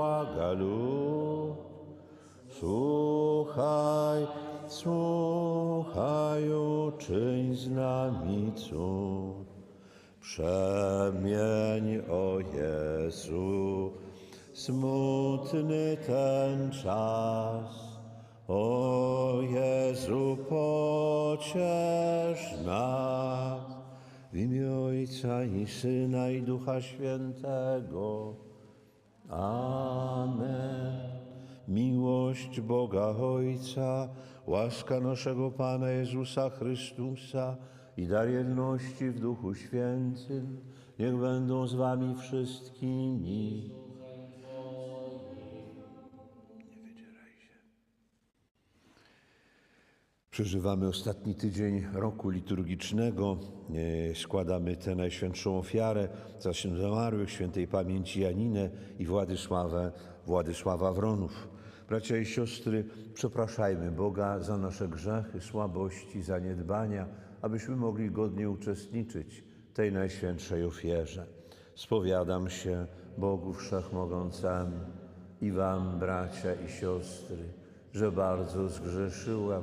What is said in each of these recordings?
błaga lud. Słuchaj, słuchaj, uczyń z nami cud. Przemień, o Jezu, smutny ten czas. O Jezu, pociesz nas. W imię Ojca i Syna i Ducha Świętego. Amen. Miłość Boga Ojca, łaska naszego Pana Jezusa Chrystusa i dar jedności w Duchu Świętym, niech będą z wami wszystkimi. Przeżywamy ostatni tydzień roku liturgicznego. E, Składamy tę najświętszą ofiarę za zamarłych świętej pamięci Janinę i Władysławę, Władysława Wronów. Bracia i siostry, przepraszajmy Boga za nasze grzechy, słabości, zaniedbania, abyśmy mogli godnie uczestniczyć tej najświętszej ofierze. Spowiadam się Bogu Wszechmogącemu i wam, bracia i siostry, że bardzo zgrzeszyłem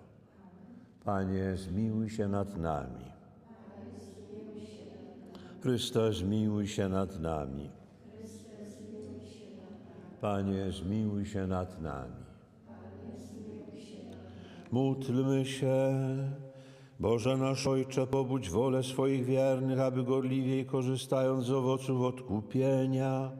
Panie, zmiłuj się nad nami. Chryste, zmiłuj się nad nami. Panie, zmiłuj się nad nami. Módlmy się. Boże nasz Ojcze, pobudź wolę swoich wiernych, aby gorliwiej korzystając z owoców odkupienia,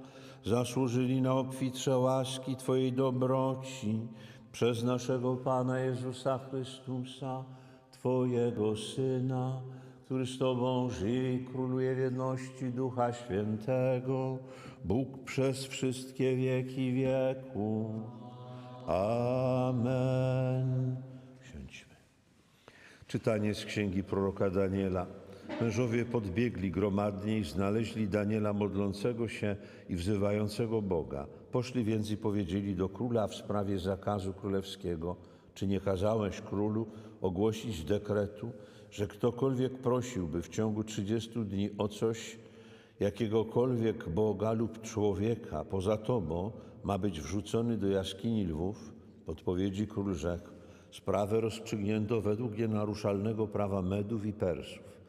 zasłużyli na obfitsze łaski Twojej dobroci przez naszego Pana Jezusa Chrystusa, Twojego Syna, który z Tobą żyje i króluje w jedności Ducha Świętego, Bóg przez wszystkie wieki wieku. Amen. Siądźmy. Czytanie z księgi proroka Daniela. Mężowie podbiegli gromadnie i znaleźli Daniela modlącego się i wzywającego Boga. Poszli więc i powiedzieli do króla w sprawie zakazu królewskiego: Czy nie kazałeś królu ogłosić dekretu, że ktokolwiek prosiłby w ciągu 30 dni o coś, jakiegokolwiek Boga lub człowieka poza Tobą, ma być wrzucony do jaskini lwów? Odpowiedzi król rzekł: Sprawę rozstrzygnięto według nienaruszalnego prawa Medów i Persów.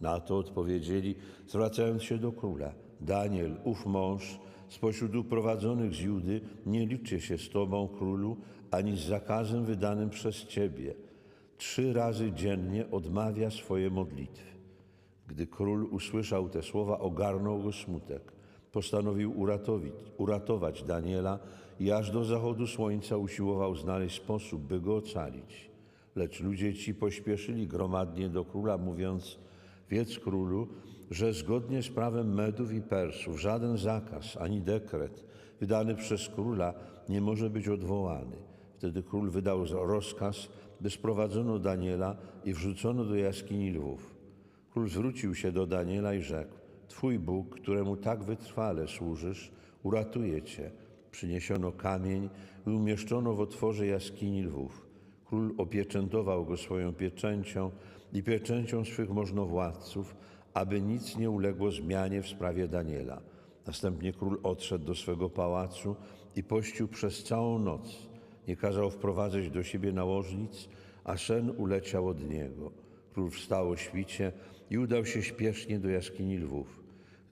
Na to odpowiedzieli, zwracając się do króla: Daniel, ów mąż, spośród uprowadzonych z Judy, nie liczy się z tobą, królu, ani z zakazem wydanym przez ciebie. Trzy razy dziennie odmawia swoje modlitwy. Gdy król usłyszał te słowa, ogarnął go smutek. Postanowił uratowić, uratować Daniela i aż do zachodu słońca usiłował znaleźć sposób, by go ocalić. Lecz ludzie ci pośpieszyli gromadnie do króla, mówiąc: Wiedz królu, że zgodnie z prawem Medów i Persów żaden zakaz ani dekret wydany przez króla nie może być odwołany. Wtedy król wydał rozkaz, by sprowadzono Daniela i wrzucono do jaskini lwów. Król zwrócił się do Daniela i rzekł: Twój Bóg, któremu tak wytrwale służysz, uratuje cię. Przyniesiono kamień i umieszczono w otworze jaskini lwów. Król opieczętował go swoją pieczęcią i pieczęcią swych możnowładców, aby nic nie uległo zmianie w sprawie Daniela. Następnie król odszedł do swego pałacu i pościł przez całą noc. Nie kazał wprowadzać do siebie nałożnic, a sen uleciał od niego. Król wstał o świcie i udał się śpiesznie do jaskini lwów.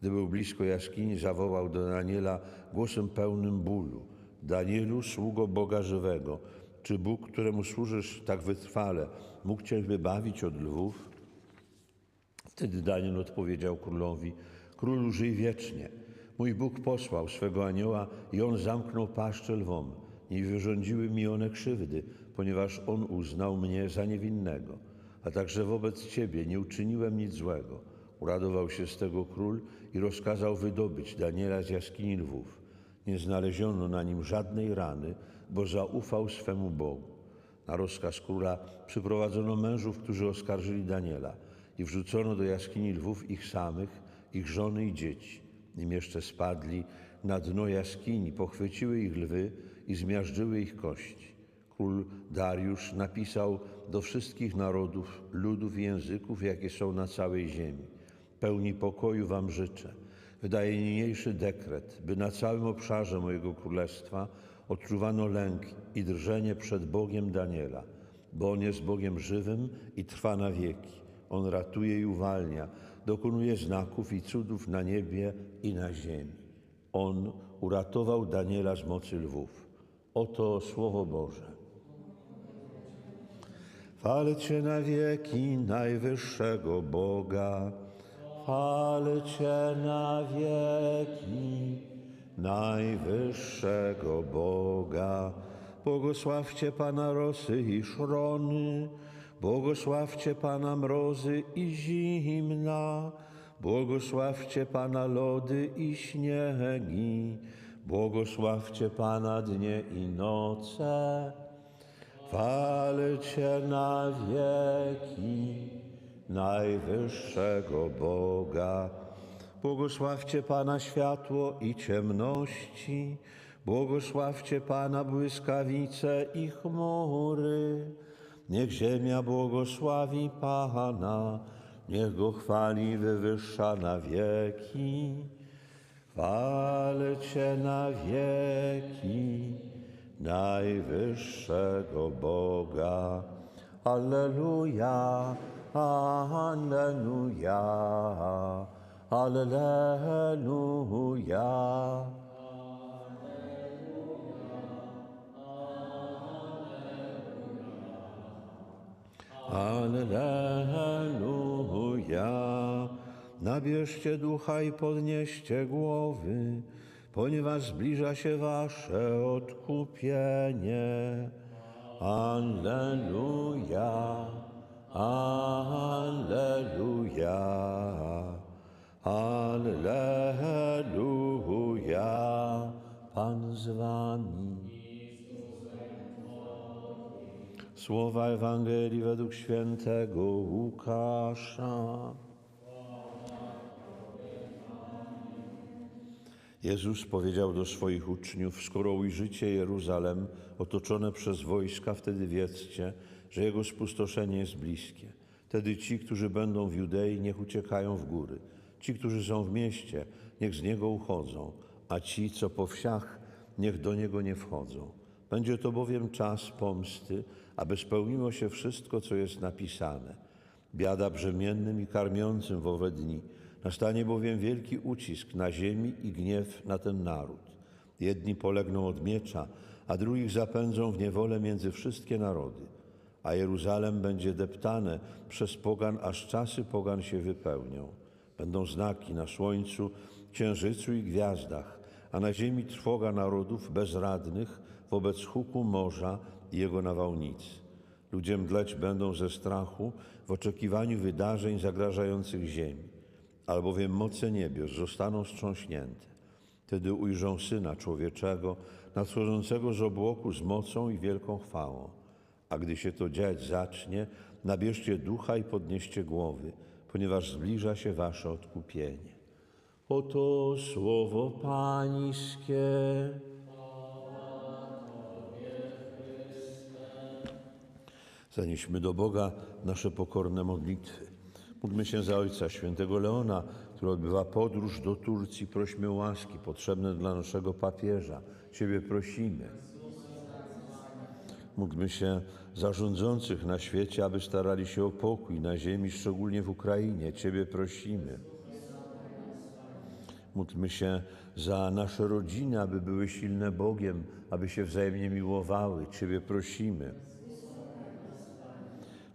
Gdy był blisko jaskini, zawołał do Daniela głosem pełnym bólu. Danielu, sługo Boga żywego, czy Bóg, któremu służysz tak wytrwale, mógł cię wybawić od lwów? Wtedy Daniel odpowiedział królowi: Królu, żyj wiecznie. Mój Bóg posłał swego anioła i on zamknął paszczę lwom. Nie wyrządziły mi one krzywdy, ponieważ on uznał mnie za niewinnego. A także wobec ciebie nie uczyniłem nic złego. Uradował się z tego król i rozkazał wydobyć Daniela z jaskini lwów. Nie znaleziono na nim żadnej rany, bo zaufał swemu Bogu. Na rozkaz króla przyprowadzono mężów, którzy oskarżyli Daniela i wrzucono do jaskini lwów ich samych, ich żony i dzieci. Nim jeszcze spadli na dno jaskini, pochwyciły ich lwy i zmiażdżyły ich kości. Król Dariusz napisał do wszystkich narodów, ludów i języków, jakie są na całej ziemi. Pełni pokoju wam życzę. Wydaje niniejszy dekret, by na całym obszarze mojego królestwa odczuwano lęk i drżenie przed Bogiem Daniela, bo On jest Bogiem żywym i trwa na wieki. On ratuje i uwalnia, dokonuje znaków i cudów na niebie i na ziemi. On uratował Daniela z mocy lwów. Oto Słowo Boże. Chwalę Cię na wieki najwyższego Boga. Chwalę Cię na wieki najwyższego Boga. Błogosławcie Pana rosy i szrony, błogosławcie Pana mrozy i zimna, błogosławcie Pana lody i śniegi, błogosławcie Pana dnie i noce. Chwalę na wieki najwyższego Boga. Błogosławcie Pana światło i ciemności, błogosławcie Pana błyskawice i chmury. Niech ziemia błogosławi Pana, niech Go chwali wywyższa na wieki. Chwalę Cię na wieki najwyższego Boga. Alleluja, Alleluja, Alleluja. Alleluja. Nabierzcie ducha i podnieście głowy, ponieważ zbliża się wasze odkupienie. Alleluja, Alleluja, Alleluja. Pan z wami. Słowa Ewangelii według świętego Łukasza. Jezus powiedział do swoich uczniów: Skoro ujrzycie Jeruzalem otoczone przez wojska, wtedy wiedzcie, że jego spustoszenie jest bliskie. Wtedy ci, którzy będą w Judei, niech uciekają w góry. Ci, którzy są w mieście, niech z niego uchodzą, a ci, co po wsiach, niech do niego nie wchodzą. Będzie to bowiem czas pomsty, aby spełniło się wszystko, co jest napisane. Biada brzemiennym i karmiącym w owe dni. Nastanie bowiem wielki ucisk na ziemi i gniew na ten naród. Jedni polegną od miecza, a drugich zapędzą w niewolę między wszystkie narody. A Jeruzalem będzie deptane przez pogan, aż czasy pogan się wypełnią. Będą znaki na słońcu, księżycu i gwiazdach, a na ziemi trwoga narodów bezradnych wobec huku morza i jego nawałnicy. Ludzie mdleć będą ze strachu w oczekiwaniu wydarzeń zagrażających ziemi, albowiem moce niebios zostaną wstrząśnięte. Wtedy ujrzą Syna Człowieczego, nadchodzącego z obłoku z mocą i wielką chwałą. A gdy się to dziać zacznie, nabierzcie ducha i podnieście głowy, ponieważ zbliża się wasze odkupienie. Oto słowo Pańskie. Zanieśmy do Boga nasze pokorne modlitwy. Módlmy się za Ojca Świętego Leona, który odbywa podróż do Turcji. Prośmy łaski potrzebne dla naszego papieża. Ciebie prosimy. Módlmy się za rządzących na świecie, aby starali się o pokój na ziemi, szczególnie w Ukrainie. Ciebie prosimy. Módlmy się za nasze rodziny, aby były silne Bogiem, aby się wzajemnie miłowały. Ciebie prosimy.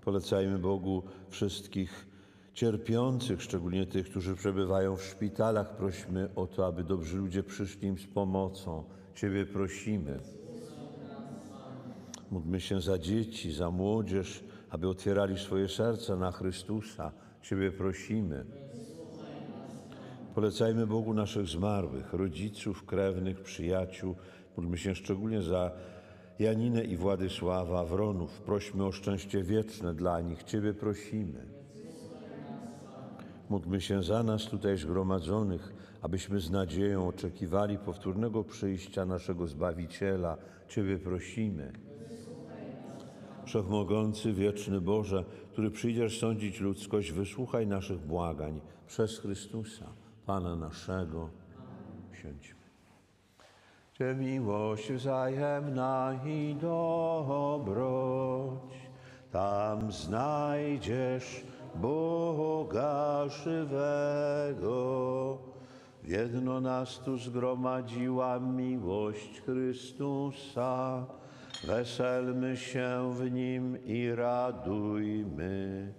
Polecajmy Bogu wszystkich cierpiących, szczególnie tych, którzy przebywają w szpitalach. Prośmy o to, aby dobrzy ludzie przyszli im z pomocą. Ciebie prosimy. Módlmy się za dzieci, za młodzież, aby otwierali swoje serca na Chrystusa. Ciebie prosimy. Polecajmy Bogu naszych zmarłych, rodziców, krewnych, przyjaciół. Módlmy się szczególnie za Janinę i Władysława Wronów. Prośmy o szczęście wieczne dla nich. Ciebie prosimy. Módlmy się za nas tutaj zgromadzonych, abyśmy z nadzieją oczekiwali powtórnego przyjścia naszego Zbawiciela. Ciebie prosimy. Wszechmogący, wieczny Boże, który przyjdziesz sądzić ludzkość, wysłuchaj naszych błagań przez Chrystusa, Pana naszego. Siądźmy. Cię miłość wzajemna i dobroć, tam znajdziesz Boga żywego. W jedno nas tu zgromadziła miłość Chrystusa. Weselmy się w Nim i radujmy.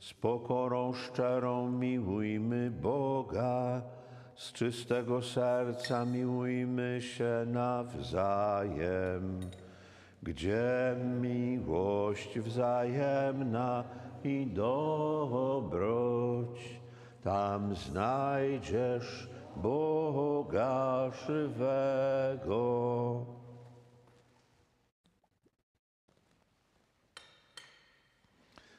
Z pokorą szczerą miłujmy Boga, z czystego serca miłujmy się nawzajem. Gdzie miłość wzajemna i dobroć, tam znajdziesz Boga żywego.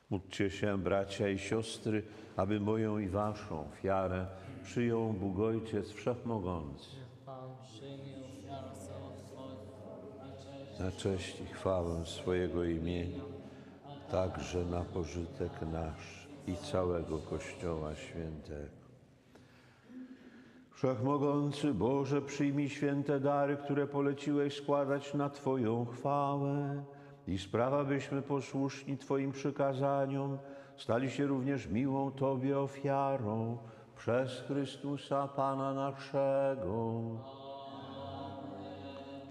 Módlcie się, bracia i siostry, aby moją i waszą ofiarę przyjął Bóg Ojciec Wszechmogący. Na cześć i chwałę swojego imienia, także na pożytek nasz i całego Kościoła Świętego. Wszechmogący Boże, przyjmij święte dary, które poleciłeś składać na Twoją chwałę i sprawa, byśmy posłuszni Twoim przykazaniom stali się również miłą Tobie ofiarą przez Chrystusa Pana naszego.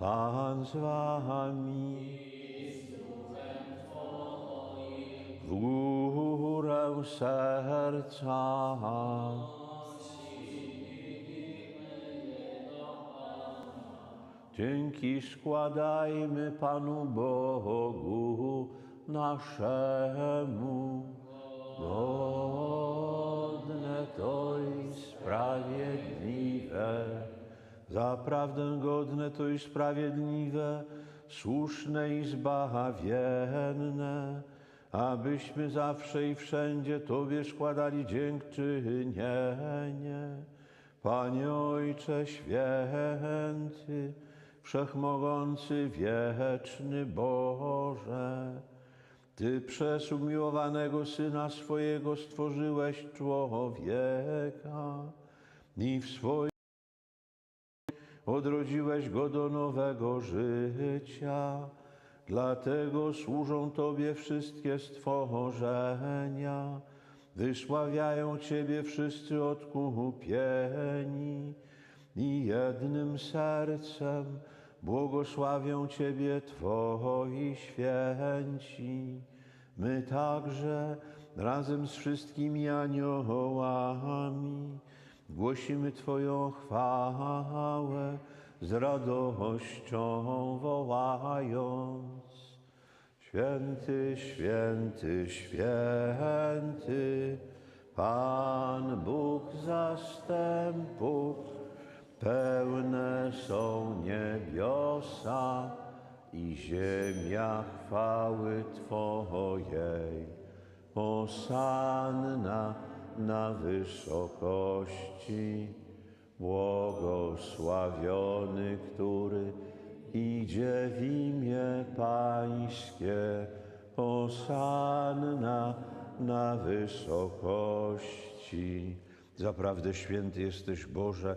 Pan z wami. W górę serca. Dzięki składajmy Panu Bogu naszemu. Godne to i sprawiedliwe. Zaprawdę godne to i sprawiedliwe, słuszne i zbawienne, abyśmy zawsze i wszędzie Tobie składali dziękczynienie. Panie Ojcze Święty, Wszechmogący, Wieczny Boże, Ty przez umiłowanego Syna swojego stworzyłeś człowieka i w swoim odrodziłeś go do nowego życia. Dlatego służą Tobie wszystkie stworzenia, wysławiają Ciebie wszyscy odkupieni i jednym sercem błogosławią Ciebie Twoi święci. My także razem z wszystkimi aniołami Głosimy Twoją chwałę z radością wołając. Święty, święty, święty, Pan Bóg zastępów, pełne są niebiosa i ziemia chwały Twojej. Hosanna na wysokości, błogosławiony, który idzie w imię Pańskie. Hosanna na wysokości. Zaprawdę święty jesteś Boże,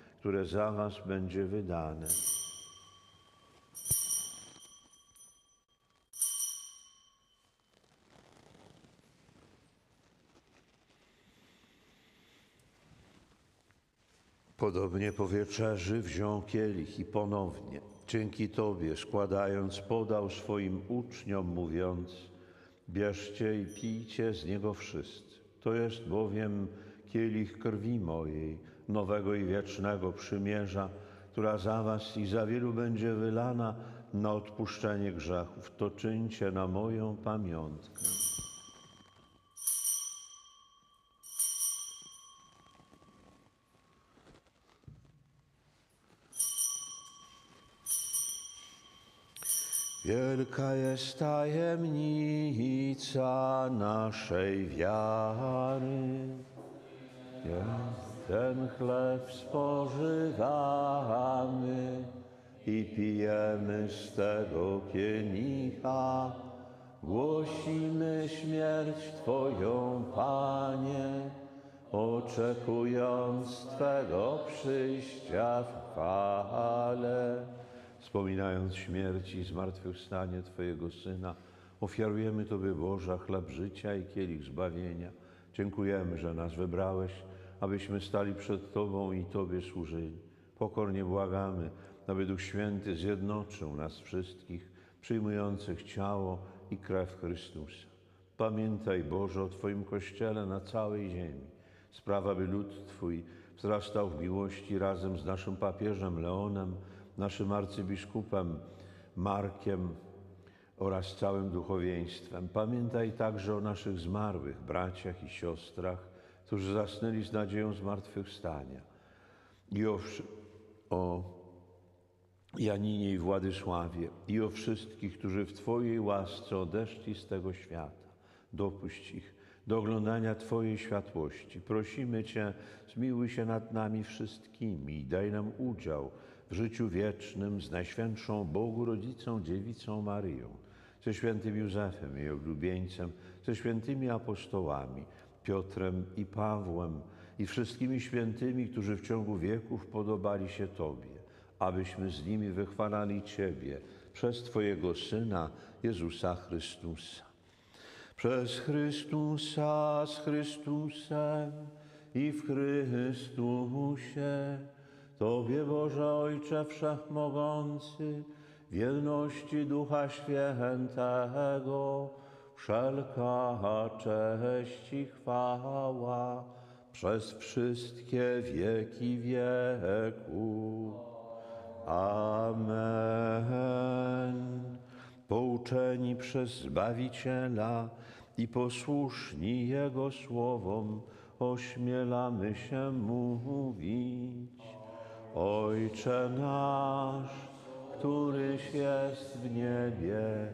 które za Was będzie wydane. Podobnie po wieczerzy wziął kielich i ponownie, dzięki Tobie składając, podał swoim uczniom, mówiąc: Bierzcie i pijcie z niego wszyscy. To jest bowiem kielich krwi mojej, nowego i wiecznego przymierza, która za Was i za wielu będzie wylana na odpuszczenie grzechów. To czyńcie na moją pamiątkę. Wielka jest tajemnica naszej wiary. Ten chleb spożywamy i pijemy z tego kielicha. Głosimy śmierć Twoją, Panie, oczekując Twego przyjścia w chwale. Wspominając śmierć i zmartwychwstanie Twojego Syna, ofiarujemy Tobie Boża chleb życia i kielich zbawienia. Dziękujemy, że nas wybrałeś, abyśmy stali przed Tobą i Tobie służyli. Pokornie błagamy, aby Duch Święty zjednoczył nas wszystkich, przyjmujących ciało i krew Chrystusa. Pamiętaj, Boże, o Twoim Kościele na całej ziemi. Sprawa, by lud Twój wzrastał w miłości razem z naszym papieżem Leonem, naszym arcybiskupem Markiem oraz całym duchowieństwem. Pamiętaj także o naszych zmarłych braciach i siostrach, którzy zasnęli z nadzieją zmartwychwstania. I o, o Janinie i Władysławie i o wszystkich, którzy w Twojej łasce odeszli z tego świata. Dopuść ich do oglądania Twojej światłości. Prosimy Cię, zmiłuj się nad nami wszystkimi i daj nam udział w życiu wiecznym z Najświętszą Bogu Rodzicą Dziewicą Maryją, ze świętym Józefem, jej oblubieńcem, ze świętymi apostołami, Piotrem i Pawłem i wszystkimi świętymi, którzy w ciągu wieków podobali się Tobie, abyśmy z nimi wychwalali Ciebie przez Twojego Syna, Jezusa Chrystusa. Przez Chrystusa, z Chrystusem i w Chrystusie, Tobie Boże Ojcze Wszechmogący, w jedności Ducha Świętego, wszelka cześć i chwała przez wszystkie wieki wieków. Amen. Pouczeni przez Zbawiciela i posłuszni Jego słowom, ośmielamy się mówić. Ojcze nasz, któryś jest w niebie,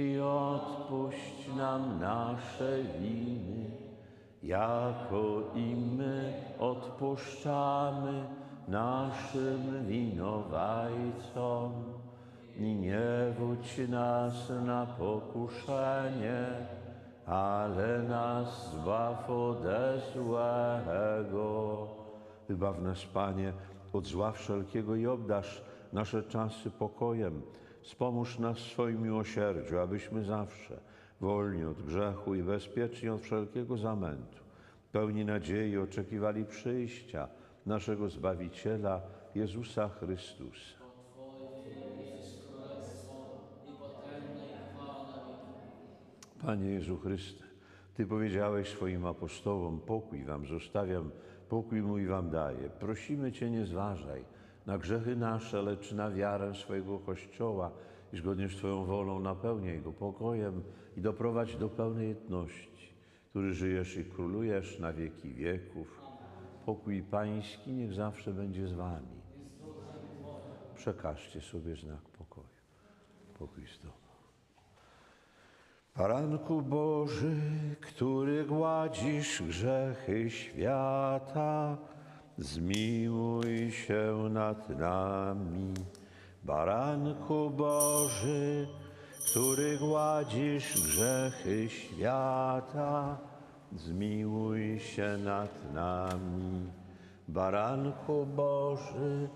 i odpuść nam nasze winy, jako i my odpuszczamy naszym winowajcom. I nie wódź nas na pokuszenie, ale nas zbaw ode złego. Wybaw nas, Panie, od zła wszelkiego i obdarz nasze czasy pokojem. Wspomóż nas w swoim miłosierdziu, abyśmy zawsze, wolni od grzechu i bezpieczni od wszelkiego zamętu, pełni nadziei oczekiwali przyjścia naszego Zbawiciela, Jezusa Chrystusa. Panie Jezu Chryste, Ty powiedziałeś swoim apostołom, pokój wam zostawiam, pokój mój wam daję. Prosimy Cię, nie zważaj na grzechy nasze, lecz na wiarę swojego Kościoła i zgodnie z Twoją wolą napełniaj go pokojem i doprowadź do pełnej jedności, który żyjesz i królujesz na wieki wieków. Pokój Pański niech zawsze będzie z Wami. Przekażcie sobie znak pokoju. Pokój z Tobą. Baranku Boży, który gładzisz grzechy świata, zmiłuj się nad nami. Baranku Boży, który gładzisz grzechy świata, zmiłuj się nad nami. Baranku Boży,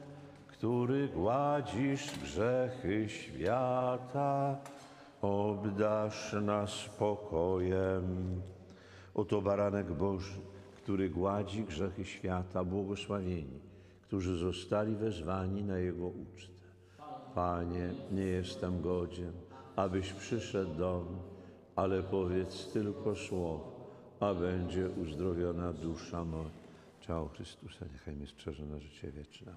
który gładzisz grzechy świata, obdasz nas pokojem. Oto baranek Boży, który gładzi grzechy świata, błogosławieni, którzy zostali wezwani na Jego ucztę. Panie, nie jestem godzien, abyś przyszedł do mnie, ale powiedz tylko słowo, a będzie uzdrowiona dusza moja. Ciało Chrystusa niechaj mnie strzeże na życie wieczne.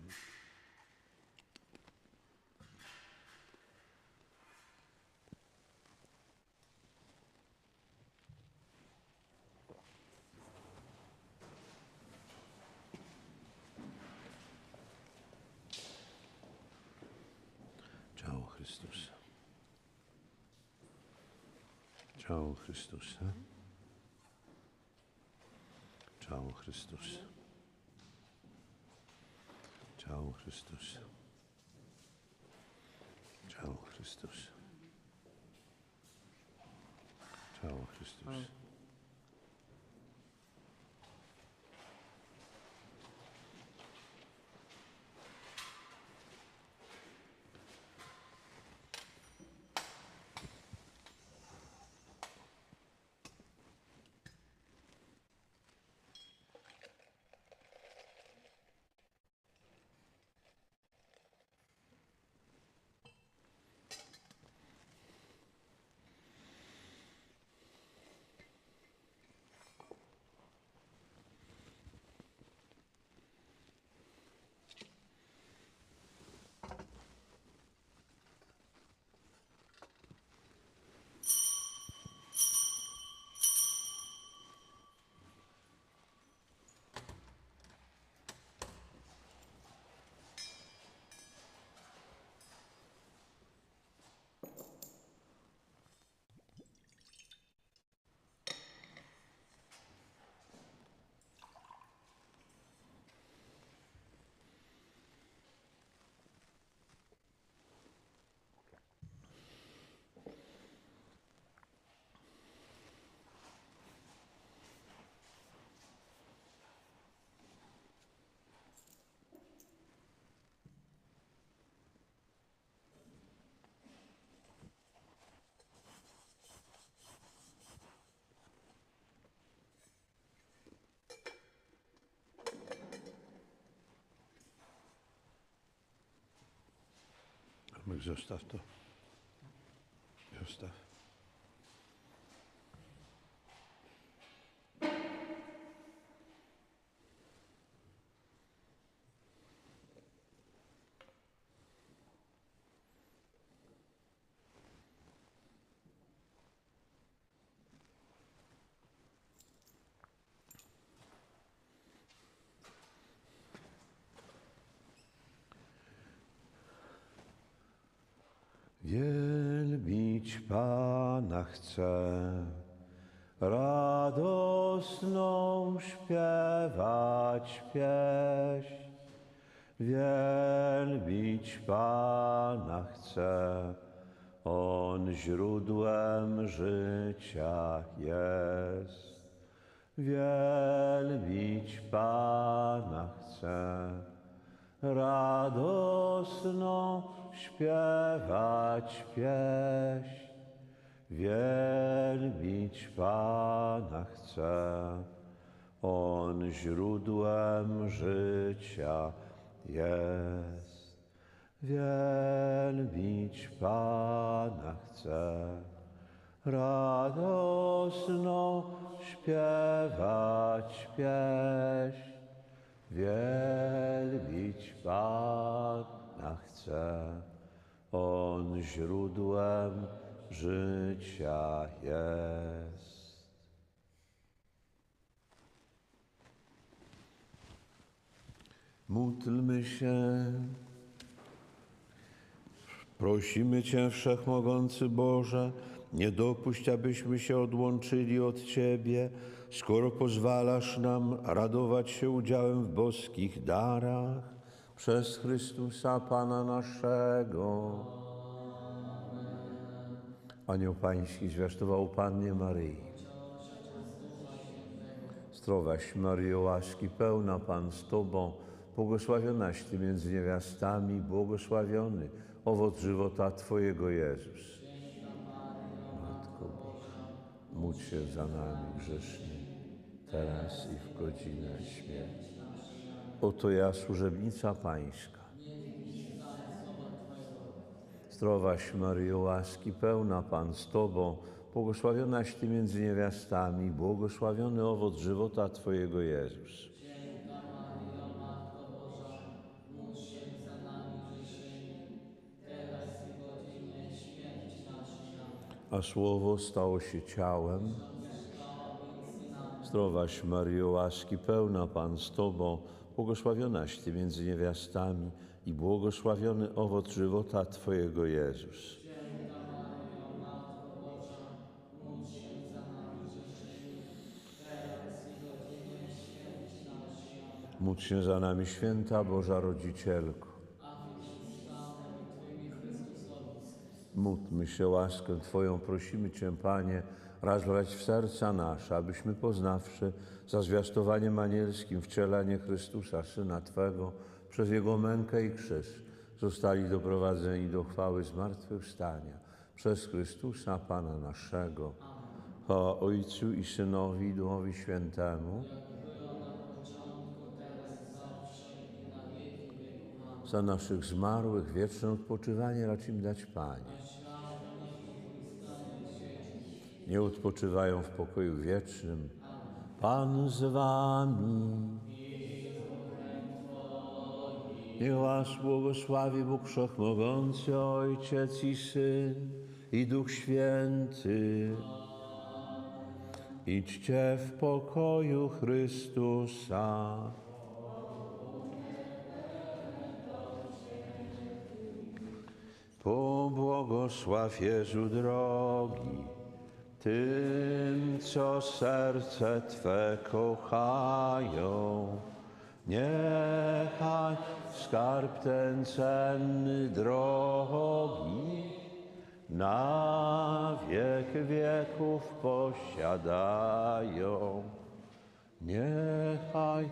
Христос. Чао Христос. Чао Христос. Чао Христос. Чао Христос. Чао Христос. Ciało Chrystusa. Myk, Zostaw to. Zostaw. Wielbić Pana chcę, radosną śpiewać pieśń. Wielbić Pana chcę, On źródłem życia jest. Wielbić Pana chcę, radosną śpiewać pieśń. Wielbić Pana chcę, On źródłem życia jest. Wielbić Pana chcę, radosno śpiewać pieśń, wielbić Pana chcę. On źródłem życia jest. Módlmy się. Prosimy Cię, Wszechmogący Boże, nie dopuść, abyśmy się odłączyli od Ciebie, skoro pozwalasz nam radować się udziałem w boskich darach przez Chrystusa Pana naszego. Anioł Pański zwiastował Pannie Maryi. Zdrowaś Maryjo, łaski pełna Pan z Tobą, błogosławionaś Ty między niewiastami, błogosławiony owoc żywota Twojego Jezus. Matko Boża, módl się za nami grzesznymi, teraz i w godzinę śmierci. Oto ja, służebnica Pańska. Zdrowaś Maryjo, łaski pełna Pan z Tobą, błogosławionaś Ty między niewiastami, błogosławiony owoc żywota Twojego Jezus. A Słowo stało się ciałem. Zdrowaś Maryjo, łaski pełna Pan z Tobą, błogosławionaś Ty między niewiastami i błogosławiony owoc żywota Twojego Jezus. Módl się za nami, święta Boża Rodzicielko. Módlmy się łaskę Twoją, prosimy Cię, Panie, rozlać w serca nasze, abyśmy poznawszy za zwiastowaniem anielskim wcielenie Chrystusa, Syna Twego, przez Jego mękę i krzyż, zostali doprowadzeni do chwały zmartwychwstania przez Chrystusa, Pana naszego. Chwała Ojcu i Synowi i Duchowi Świętemu. Za naszych zmarłych wieczne odpoczywanie racz im dać, Panie. Nie odpoczywają w pokoju wiecznym. Pan z wami. Niech was błogosławi Bóg Wszechmogący, Ojciec i Syn i Duch Święty. Idźcie w pokoju Chrystusa. Pobłogosław Jezu drogi, tym, co serce Twe kochają. Niechaj skarb ten cenny drogi na wiek wieków posiadają. Niechaj